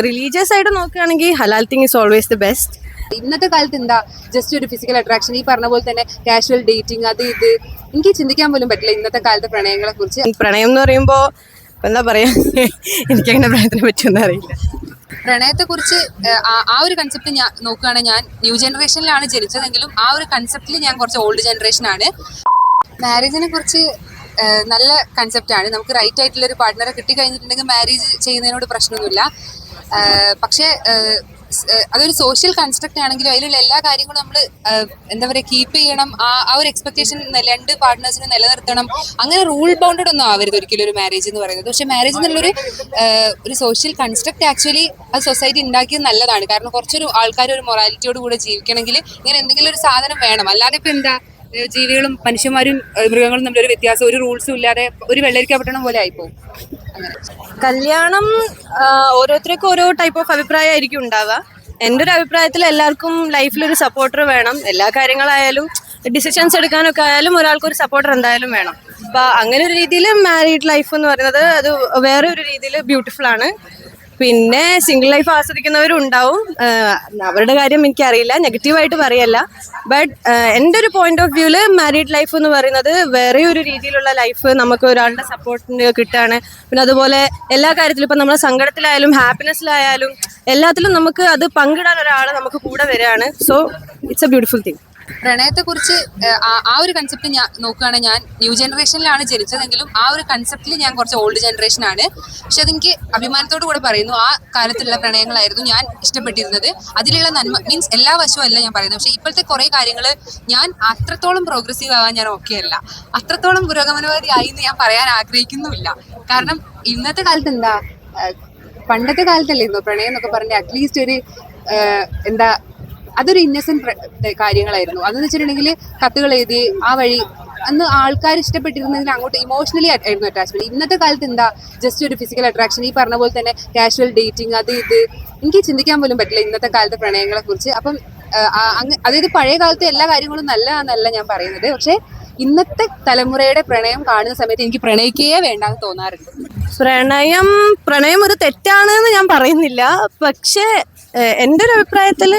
Religious ആയിട്ട് നോക്കുകയാണെങ്കിൽ ഹലാൽ thing is always the best ഇന്നത്തെ കാലത്ത് എന്താ ജസ്റ്റ് ഒരു ഫിസിക്കൽ അട്രാക്ഷൻ ഈ പറഞ്ഞ പോലെ തന്നെ കാഷ്വൽ ഡേറ്റിംഗ് അത് ഇത്. എനിക്ക് ചിന്തിക്കാൻ പോലും പറ്റില്ല ഇന്നത്തെ കാലത്തെ പ്രണയങ്ങളെ കുറിച്ച്. പ്രണയം എന്ന് പറയുമ്പോൾ എന്താ പറയാ? എനിക്കങ്ങനെ പ്രണയത്തിനെ പറ്റിയൊന്നും അറിയില്ല. പ്രണയത്തെ കുറിച്ച് ആ ഒരു കൺസെപ്റ്റ് ഞാൻ നോക്കുകയാണെങ്കിൽ ഞാൻ ന്യൂ ജനറേഷനിലാണ് ജനിച്ചതെങ്കിലും ആ ഒരു കൺസെപ്റ്റിൽ ഞാൻ കുറച്ച് ഓൾഡ് ജനറേഷൻ ആണ്. മാരേജിനെ കുറിച്ച് നല്ല ആണ്. നമുക്ക് റൈറ്റ് ആയിട്ടുള്ള ഒരു പാർട്ട്ണറെ കിട്ടിക്കഴിഞ്ഞിട്ടുണ്ടെങ്കിൽ മാരേജ് ചെയ്യുന്നതിനോട് പ്രശ്നമൊന്നുമില്ല. പക്ഷേ അതൊരു സോഷ്യൽ കൺസ്ട്രക്റ്റ് ആണെങ്കിലും അതിലുള്ള എല്ലാ കാര്യങ്ങളും നമ്മൾ എന്താ പറയുക കീപ്പ് ചെയ്യണം. ആ ആ ഒരു എക്സ്പെക്ടേഷൻ രണ്ട് പാർട്ട്നേഴ്സിനെ നിലനിർത്തണം. അങ്ങനെ റൂൾ ബൗണ്ടഡ് ഒന്നും ആവരുത് ഒരിക്കലും ഒരു മാരേജ് എന്ന് പറയുന്നത്. പക്ഷേ മാരേജ് എന്നുള്ളൊരു ഒരു സോഷ്യൽ കൺസ്ട്രക്ട് ആക്ച്വലി അത് സൊസൈറ്റി ഉണ്ടാക്കിയത് നല്ലതാണ്. കാരണം കുറച്ചൊരു ആൾക്കാർ ഒരു മൊറാലിറ്റിയോട് കൂടെ ജീവിക്കണമെങ്കിൽ ഇങ്ങനെ എന്തെങ്കിലും ഒരു സാധനം വേണം. അല്ലാതെ ഇപ്പം എന്താ? ജീവികളും മനുഷ്യന്മാരും മൃഗങ്ങളും തമ്മിൽ ഒരു വ്യത്യാസം ഒരു റൂൾസും ഇല്ലാതെ ഒരു വെള്ളരിക്ക പട്ടണം പോലെ അങ്ങനെ. കല്യാണം ഓരോരുത്തർക്കും ഓരോ ടൈപ്പ് ഓഫ് അഭിപ്രായമായിരിക്കും ഉണ്ടാവുക. എന്റെ ഒരു അഭിപ്രായത്തിൽ എല്ലാവർക്കും ലൈഫിൽ ഒരു സപ്പോർട്ടർ വേണം. എല്ലാ കാര്യങ്ങളായാലും ഡിസിഷൻസ് എടുക്കാനൊക്കെ ആയാലും ഒരാൾക്ക് ഒരു സപ്പോർട്ടർ എന്തായാലും വേണം. അപ്പൊ അങ്ങനെ ഒരു രീതിയിൽ മാരീഡ് ലൈഫ് എന്ന് പറയുന്നത് അത് വേറെ ഒരു രീതിയിൽ ബ്യൂട്ടിഫുൾ ആണ്. പിന്നെ സിംഗിൾ ലൈഫ് ആസ്വദിക്കുന്നവരും ഉണ്ടാവും അവരുടെ കാര്യം എനിക്കറിയില്ല. നെഗറ്റീവായിട്ട് പറയല്ല. ബട്ട് എന്റെ ഒരു പോയിന്റ് ഓഫ് വ്യൂവിൽ മാരീഡ് ലൈഫ് എന്ന് പറയുന്നത് വേറെ ഒരു രീതിയിലുള്ള ലൈഫ് നമുക്ക് ഒരാളുടെ സപ്പോർട്ടിന് കിട്ടുകയാണ് പിന്നെ അതുപോലെ എല്ലാ കാര്യത്തിലും ഇപ്പം നമ്മളെ സങ്കടത്തിലായാലും ഹാപ്പിനെസ്സിലായാലും എല്ലാത്തിലും നമുക്ക് അത് പങ്കിടാൻ ഒരാൾ നമുക്ക് കൂടെ വരികയാണ് so it's a beautiful thing പ്രണയത്തെ കുറിച്ച് ആ ഒരു കൺസെപ്റ്റ് ഞാൻ നോക്കുകയാണെങ്കിൽ ഞാൻ ന്യൂ ജനറേഷനിലാണ് ജനിച്ചതെങ്കിലും ആ ഒരു കൺസെപ്റ്റിൽ ഞാൻ കുറച്ച് ഓൾഡ് ജനറേഷൻ ആണ്. പക്ഷെ അതെനിക്ക് അഭിമാനത്തോടു കൂടെ പറയുന്നു. ആ കാലത്തുള്ള പ്രണയങ്ങളായിരുന്നു ഞാൻ ഇഷ്ടപ്പെട്ടിരുന്നത്. അതിലുള്ള നന്മ മീൻസ് എല്ലാ വശവും അല്ല ഞാൻ പറയുന്നത്. പക്ഷെ ഇപ്പോഴത്തെ കുറേ കാര്യങ്ങൾ ഞാൻ അത്രത്തോളം പ്രോഗ്രസീവ് ആവാൻ ഞാൻ ഓക്കെ അല്ല. അത്രത്തോളം പുരോഗമനവാദി ആയി എന്ന് ഞാൻ പറയാൻ ആഗ്രഹിക്കുന്നുമില്ല. കാരണം ഇന്നത്തെ കാലത്ത് എന്താ പണ്ടത്തെ കാലത്തല്ലേ ഇന്നോ പ്രണയം എന്നൊക്കെ പറഞ്ഞ അറ്റ്ലീസ്റ്റ് ഒരു എന്താ അതൊരു ഇന്നസെന്റ് കാര്യങ്ങളായിരുന്നു. അതെന്ന് വെച്ചിട്ടുണ്ടെങ്കിൽ കത്തുകൾ എഴുതി ആ വഴി അന്ന് ആൾക്കാർ ഇഷ്ടപ്പെട്ടിരുന്നെങ്കിൽ അങ്ങോട്ട് ഇമോഷണലി ആയിരുന്നു അറ്റാച്ച്മെന്റ് ഇന്നത്തെ കാലത്ത് എന്താ? ജസ്റ്റ് ഒരു ഫിസിക്കൽ അട്രാക്ഷൻ ഈ പറഞ്ഞ പോലെ തന്നെ കാഷ്വൽ ഡേറ്റിംഗ് അത് ഇത്. എനിക്ക് ചിന്തിക്കാൻ പോലും പറ്റില്ല ഇന്നത്തെ കാലത്തെ പ്രണയങ്ങളെ കുറിച്ച് അപ്പം അതായത് പഴയ കാലത്തെ എല്ലാ കാര്യങ്ങളും നല്ലതാണെന്നല്ല ഞാൻ പറയുന്നത്. പക്ഷെ ഇന്നത്തെ തലമുറയുടെ പ്രണയം കാണുന്ന സമയത്ത് എനിക്ക് പ്രണയിക്കുകയേ വേണ്ടെന്ന് തോന്നാറുണ്ട്. പ്രണയം പ്രണയം ഒരു തെറ്റാണ് എന്ന് ഞാൻ പറയുന്നില്ല. പക്ഷെ എന്റെ ഒരു അഭിപ്രായത്തിൽ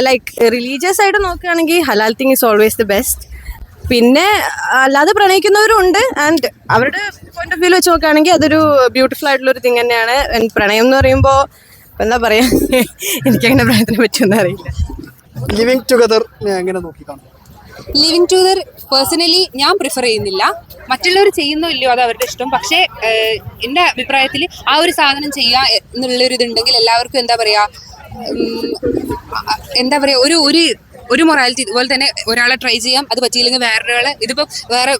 ലൈക്ക് റിലീജിയസ് ആയിട്ട് നോക്കുകയാണെങ്കിൽ ഹലാൽ thing is always the best പിന്നെ അല്ലാതെ പ്രണയിക്കുന്നവരും ഉണ്ട് ആൻഡ് അവരുടെ പോയിന്റ് ഓഫ് വ്യൂ വെച്ച് നോക്കുകയാണെങ്കിൽ അതൊരു ബ്യൂട്ടിഫുൾ ആയിട്ടുള്ള ഒരു തിങ് തന്നെയാണ്. And പ്രണയം എന്ന് പറയുമ്പോൾ എന്താ പറയാ? എനിക്കങ്ങനെ പ്രണയത്തിനെ പറ്റിയൊന്നും അറിയില്ല. ലിവിങ് ടുഗദർ ഞാൻ എങ്ങനെ നോക്കിക്കാണും? ലിവിങ് ടുഗദർ പേഴ്സണലി ഞാൻ പ്രിഫർ ചെയ്യുന്നില്ല. മറ്റുള്ളവർ ചെയ്യുന്നോ ഇല്ലയോ അത് അവരുടെ ഇഷ്ടം. പക്ഷേ എന്റെ എന്റെ അഭിപ്രായത്തിൽ ആ ഒരു സാധനം ചെയ്യുക എന്നുള്ളൊരു ഇതുണ്ടെങ്കിൽ എല്ലാവർക്കും എന്താ പറയുക എന്താ പറയുക ഒരു ഒരു ഒരു മൊറാലിറ്റി ഇതുപോലെ തന്നെ ഒരാളെ ട്രൈ ചെയ്യാം അത് പറ്റിയില്ലെങ്കിൽ വേറൊരാളെ ഇതിപ്പോ വേറെ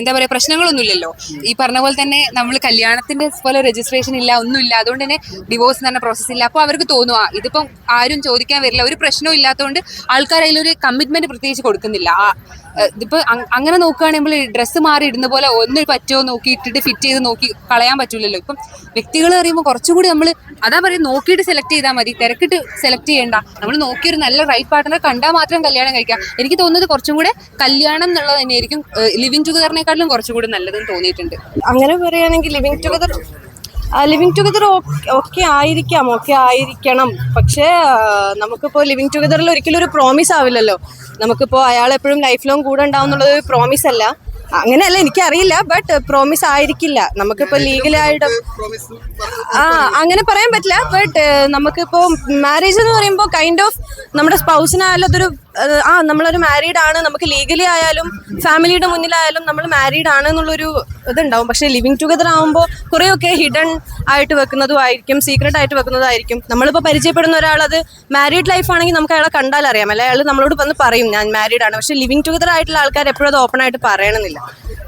എന്താ പറയുക പ്രശ്നങ്ങളൊന്നും ഇല്ലല്ലോ ഈ പറഞ്ഞ പോലെ തന്നെ നമ്മൾ കല്യാണത്തിന്റെ പോലെ രജിസ്ട്രേഷൻ ഇല്ല ഒന്നുമില്ല. അതുകൊണ്ട് തന്നെ ഡിവോഴ്സ് എന്ന് പറഞ്ഞ പ്രോസസ്സ് ഇല്ല. അപ്പോൾ അവർക്ക് തോന്നുക ഇതിപ്പം ആരും ചോദിക്കാൻ വരില്ല. ഒരു പ്രശ്നവും ഇല്ലാത്തതുകൊണ്ട് ആൾക്കാർ അതിലൊരു കമ്മിറ്റ്മെന്റ് പ്രത്യേകിച്ച് കൊടുക്കുന്നില്ല. ഇതിപ്പോ അങ്ങനെ നോക്കുകയാണെങ്കിൽ ഡ്രസ്സ് മാറി ഇടുന്ന പോലെ ഒന്ന് പറ്റുമോ നോക്കി ഇട്ടിട്ട് ഫിറ്റ് ചെയ്ത് നോക്കി കളയാൻ പറ്റൂലല്ലോ. ഇപ്പം വ്യക്തികൾ പറയുമ്പോൾ കുറച്ചുകൂടി നമ്മൾ അതാ പറയും നോക്കിയിട്ട് സെലക്ട് ചെയ്താൽ മതി. തിരക്കിട്ട് സെലക്ട് ചെയ്യേണ്ട. നമ്മൾ നോക്കിയൊരു നല്ല റൈറ്റ് പാർട്ട്ണറെ കണ്ടാൽ മാത്രം കല്യാണം കഴിക്കാം. എനിക്ക് തോന്നുന്നത് കുറച്ചും കൂടെ കല്യാണം എന്നുള്ളത് തന്നെയായിരിക്കും ലിവിങ് ടുഗദറിനെക്കാളും കുറച്ചും കൂടെ നല്ലതെന്ന് തോന്നിയിട്ടുണ്ട്. അങ്ങനെ പറയുകയാണെങ്കിൽ living together living together okay ആയിരിക്കാം ഓക്കെ ആയിരിക്കണം. പക്ഷേ നമുക്കിപ്പോൾ ലിവിങ് ടുഗദറിൽ ഒരിക്കലും ഒരു പ്രോമിസ് ആവില്ലല്ലോ. നമുക്കിപ്പോൾ അയാൾ എപ്പോഴും ലൈഫ് ലോങ് കൂടെ ഉണ്ടാവും എന്നുള്ളത് ഒരു പ്രോമിസ് അല്ല. അങ്ങനെയല്ല എനിക്കറിയില്ല ബട്ട് പ്രോമിസ് ആയിരിക്കില്ല. നമുക്കിപ്പോ ലീഗലായിട്ട് ആ അങ്ങനെ പറയാൻ പറ്റില്ല ബട്ട് നമുക്കിപ്പോ മാരേജ് എന്ന് പറയുമ്പോൾ കൈൻഡ് ഓഫ് നമ്മുടെ സ്പൗസിനായാലും അതൊരു ആ നമ്മളൊരു മാരീഡ് ആണ്. നമുക്ക് ലീഗലി ആയാലും ഫാമിലിയുടെ മുന്നിലായാലും നമ്മൾ മാരീഡ് ആണ് എന്നുള്ളൊരു ഇതുണ്ടാവും. പക്ഷെ ലിവിങ് ടുഗദർ ആകുമ്പോൾ കുറേയൊക്കെ ഹിഡൻ ആയിട്ട് വെക്കുന്നതും ആയിരിക്കും സീക്രട്ട് ആയിട്ട് വെക്കുന്നതായിരിക്കും. നമ്മളിപ്പോൾ പരിചയപ്പെടുന്ന ഒരാൾ അത് മാരീഡ് ലൈഫ് ആണെങ്കിൽ നമുക്ക് അയാളെ കണ്ടാൽ അറിയാം. അല്ലെ അയാൾ നമ്മളോട് വന്ന് പറയും ഞാൻ മാരീഡ് ആണ്. പക്ഷെ ലിവിങ് ടുഗദർ ആയിട്ടുള്ള ആൾക്കാർ എപ്പോഴും അത് ഓപ്പൺ ആയിട്ട് പറയണമെന്നില്ല.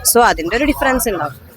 സോ അതിന്റെ ഒരു ഡിഫറൻസ് ഉണ്ടാവും.